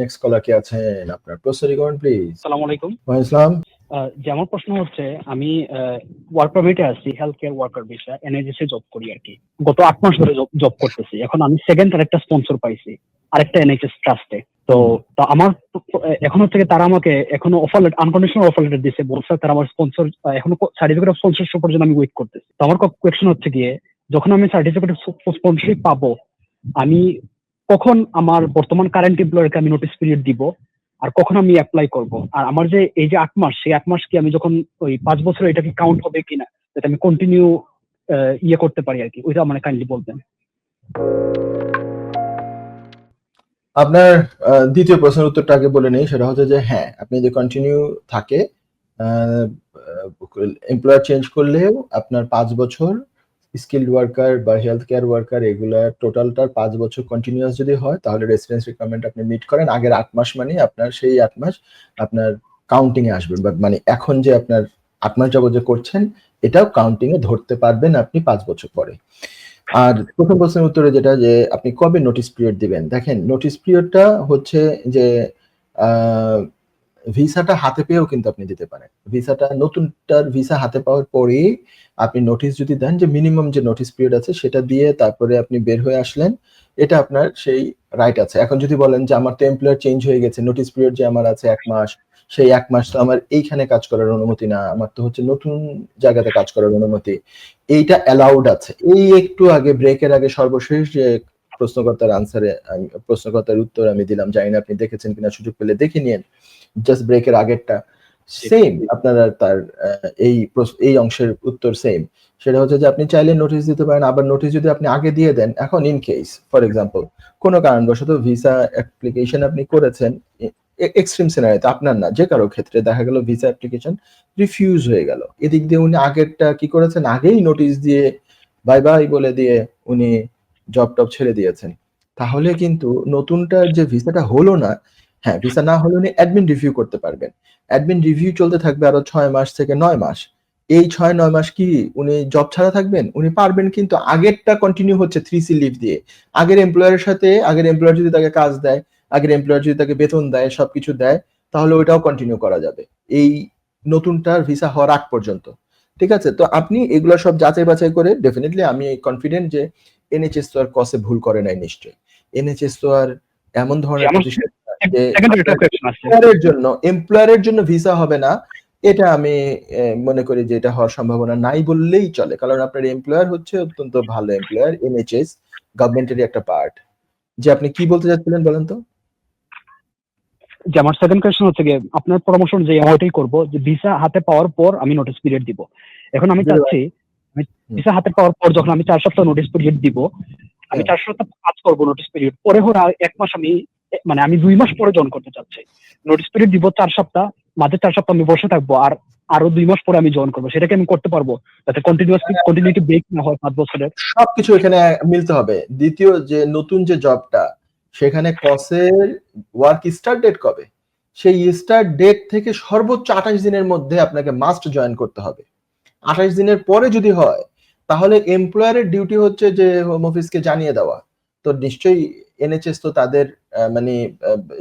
Next কলার কে আছেন? আপনার প্রস্তুতি করুন প্লিজ আসসালামু আলাইকুম। ওয়ালাইকুম ইসলাম আহ, যে আমার প্রশ্ন হচ্ছে আমি ওয়ার্ক পারমিটে আছি health care worker visa NHS job করি আর কি গত আট মাস ধরে জব করতেছি। এখন আমি সেকেন্ড আরেকটা স্পন্সর পাইছি আরেকটা এনএইচএস ট্রাস্টে তো তো আমার এখন হচ্ছে তারা আমাকে এখনও অফার আনকন্ডিশনাল অফার লেটার দিছে বলছে তারা আমার স্পন্সর এখনও সার্টিফিকেট অফ স্পন্সরশিপ পর্যন্ত আমি ওয়েট করতেছি। তো আমার কোয়েকশন হচ্ছে গিয়ে যখন আমি সার্টিফিকেট অফ স্পন্সরশিপ পাবো আমি কখন আমার বর্তমান কারেন্ট এমপ্লয়ারকে আমি নোটিস পিরিয়ড দিব আর কখন আমি অ্যাপ্লাই করব? আর আমার যে, এই যে আট মাস, সেই আট মাস কি আমি যখন ওই পাঁচ বছর এটা কি কাউন্ট হবে কিনা, যাতে আমি কন্টিনিউ ইয়ে করতে পারি আর কি ওইটা মানে কাইন্ডলি বলবেন। আপনার দ্বিতীয় প্রশ্নের উত্তরটা আগে বলে নেই, সেটা হচ্ছে যে হ্যাঁ আপনি যদি কন্টিনিউ থাকে এমপ্লয়ার চেঞ্জ করলেও আপনার পাঁচ বছর স্কিল্ড ওয়ার্কার বা হেলথ কেয়ার ওয়ার্কার এগুলার টোটালটার পাঁচ বছর কন্টিনিউয়াস যদি হয়, তাহলে রেসিডেন্স রিকোয়ারমেন্ট আপনি মিট করেন। আগের আট মাস মানে আপনার সেই আট মাস আপনার কাউন্টিং এ আসবেন। বা মানে এখন যে আপনার আট মাস যাবত যে করছেন, এটাও কাউন্টিং এ ধরতে পারবেন আপনি পাঁচ বছর পরে। আর প্রথম প্রশ্নের উত্তরে যেটা যে, আপনি কবে নোটিস পিরিয়ড দিবেন? দেখেন নোটিস পিরিয়ডটা হচ্ছে যে ভিসাটা হাতে পেয়েও কিন্তু আপনি দিতে পারেন। ভিসাটা, নতুনটার ভিসা হাতে পাওয়ার পরেই আপনি নোটিশ যদি দেন যে মিনিমাম যে নোটিস পিরিয়ড আছে, সেটা দিয়ে তারপরে আপনি বের হয়ে আসলেন, এটা আপনার সেই রাইট আছে। এখন যদি বলেন যে আমার এমপ্লয়ার চেঞ্জ হয়ে গেছে নোটিস পিরিয়ড যে আমার আছে এক মাস, সেই এক মাস তো আমার এইখানে কাজ করার অনুমতি না, আমার তো হচ্ছে নতুন জায়গাতে কাজ করার অনুমতি। এইটা অ্যালাউড আছে। এই একটু আগে ব্রেকের আগে সর্বশেষ যে প্রশ্নকর্তার আনসারে আমি প্রশ্নকর্তার উত্তর আমি দিলাম। জানি না আপনি দেখেছেন কিনা সুযোগ পেলে দেখে নিন জাস্ট ব্রেকের আগেরটা। সেম আপনারা তার এই এই অংশের উত্তর সেম সেটা হচ্ছে যে আপনি চাইলে নোটিশ দিতে পারেন আবার নোটিশ যদি আপনি আগে দিয়ে দেন এখন ইন কেস ফর এক্সাম্পল কোনো কারণবশত ভিসা অ্যাপ্লিকেশন আপনি করেছেন এক্সট্রিম সিনারিতে আপনার না যে কারও ক্ষেত্রে দেখা গেল ভিসা অ্যাপ্লিকেশন রিফিউজ হয়ে গেল। এদিক দিয়ে উনি আগেরটা কি করেছেন? আগেই নোটিশ দিয়ে বাই বাই বলে দিয়ে উনি জব টব ছেড়ে দিয়েছেন। তাহলে কিন্তু নতুনটার যে ভিসাটা হলো না হ্যাঁ ভিসা না হলে উনি অ্যাডমিন রিভিউ করতে পারবেন। অ্যাডমিন রিভিউ চলতে থাকবে আরও ছয় মাস থেকে নয় মাস। এই ছয়, নয় মাস কি উনি জব ছাড়া থাকবেন? উনি পারবেন কিন্তু আগেরটা কন্টিনিউ হচ্ছে থ্রি সি লিভ দিয়ে। আগের এমপ্লয়ারের সাথে, আগের এমপ্লয়ার যদি তাকে কাজ দেয়, আগের এমপ্লয়ার যদি তাকে বেতন দেয়, সবকিছু দেয়, তাহলে ওইটাও কন্টিনিউ করা যাবে। এই নতুনটার ভিসা হওয়ার আগ পর্যন্ত। ঠিক আছে? তো আপনি এগুলো সব যাচাই বাছাই করে ডেফিনেটলি আমি কনফিডেন্ট যে এনএচএস তো আর কসে ভুল করে নাই নিশ্চয়ই। এনএচএস তো আর এমন ধরনের আমার প্রতিষ্ঠান না যে সেকেন্ড একটা কোয়েকশন আছে। এমপ্লয়ারের জন্য এমপ্লয়ারের জন্য ভিসা হবে না এটা আমি মনে করি যে এটা হওয়ার সম্ভাবনা নাই বললেই চলে কারণ আপনার এমপ্লয়ার হচ্ছে অত্যন্ত ভালো এমপ্লয়ার এনএচএস গভর্নমেন্টেরই একটা পার্ট যে আপনি কি বলতে চাচ্ছিলেন বলেন তো? যে আমার সেকেন্ড কোয়েশন হচ্ছে গিয়ে আপনার পরামর্শ অনুযায়ী আমি ওইটাই করব যে ভিসা হাতে পাওয়ার পর আমি নোটিস পিরিয়ড দিব। এখন আমি চাচ্ছি আমি ভিসা হাতে পাওয়ার পর যখন আমি চার সপ্তাহ নোটিস পিরিয়ড দিব আমি হ্যাঁ। চার সপ্তাহ কাজ করব নোটিস পিরিয়ড পরে হলে আর এক মাস আমি মানে আমি দুই মাস পরে জয়েন করতে চাচ্ছি। নোটিস পিরিয়ড দিব চার সপ্তাহ মাঝে চার সপ্তাহ আমি বসে থাকব আর আরও দুই মাস পরে আমি জয়েন করব। সেটাকে আমি করতে পারব যাতে কন্টিনিউয়াসলি কন্টিনিউটি ব্রেক না হয় পাঁচ বছরের। সবকিছু এখানে মিলতে হবে। দ্বিতীয় যে নতুন যে জবটা সেখানে কসের ওয়ার্ক স্টার্ট ডেট কবে? সেই স্টার্ট ডেট থেকে সর্বোচ্চ আঠাশ দিনের মধ্যে আপনাকে মাস্ট জয়েন করতে হবে। আঠাশ দিনের পরে যদি হয়, তাহলে এমপ্লয়ারের ডিউটি হচ্ছে যে হোম অফিসকে জানিয়ে দেওয়া। তো নিশ্চয়ই এনএচএস তো তাদের মানে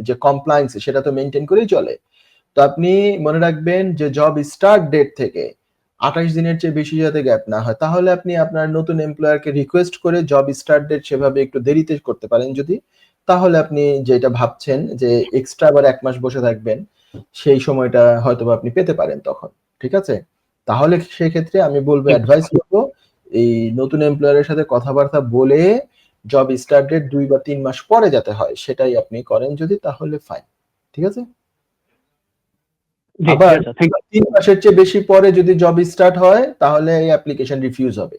যে কমপ্লায়েন্স সেটা তো মেনটেন করেই চলে। তো আপনি মনে রাখবেন যে জব স্টার্ট ডেট থেকে আঠাশ দিনের চেয়ে বেশি যাতে গ্যাপ না হয়, তাহলে আপনি আপনার নতুন এমপ্লয়ারকে রিকোয়েস্ট করে জব স্টার্ট ডেট সেভাবে একটু দেরিতে করতে পারেন যদি। তাহলে আপনি যেটা ভাবছেন যে এক্সট্রা আবার এক মাস বসে থাকবেন, সেই সময়টা হয়তো আপনি পেতে পারেন তখন। ঠিক আছে? তাহলে সেক্ষেত্রে আমি বলব অ্যাডভাইস করব এই নতুন এমপ্লয়ারের সাথে কথাবার্তা বলে জব স্টার্ট ডেট দুই বা তিন মাস পরে যাতে হয় সেটাই আপনি করেন যদি তাহলে ফাইন ঠিক আছে? আবার- তিন মাসের চেয়ে বেশি পরে যদি জব স্টার্ট হয় তাহলে এই অ্যাপ্লিকেশন রিফিউজ হবে।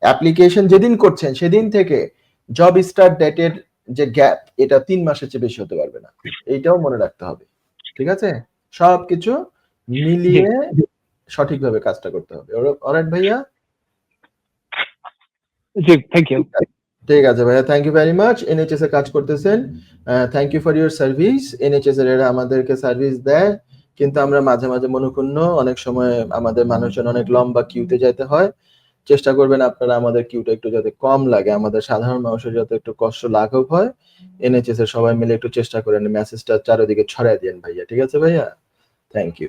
অ্যাপ্লিকেশন যেদিন করছেন সেদিন থেকে জব স্টার্ট ডেটের যে গ্যাপ এটা তিন মাসের চেয়ে বেশি হতে পারবে না। এইটাও মনে রাখতে হবে। ঠিক আছে? সবকিছু মিলিয়ে সঠিকভাবে কাজটা করতে হবে। অলরাইট ভাইয়া? জি থ্যাংক ইউ ঠিক আছে ভাইয়া thank you very much NHS এ কাজ করতেছেন। Thank you for your service NHS এর এরা আমাদেরকে সার্ভিস দেয়। কিন্তু আমরা মাঝে মাঝে মনক্ষুণ্ণ অনেক সময় আমাদের মানুষজন অনেক লম্বা কিউতে যেতে হয়। চেষ্টা করবেন আপনারা আমাদের কিউটা একটু যাতে কম লাগে আমাদের সাধারণ মানুষের যাতে একটু কষ্ট লাঘব হয়। এনএইচএস এর সবাই মিলে একটু চেষ্টা করেন মেসেজটা চারিদিকে ছড়াই দিন ভাইয়া ঠিক আছে ভাইয়া? Thank you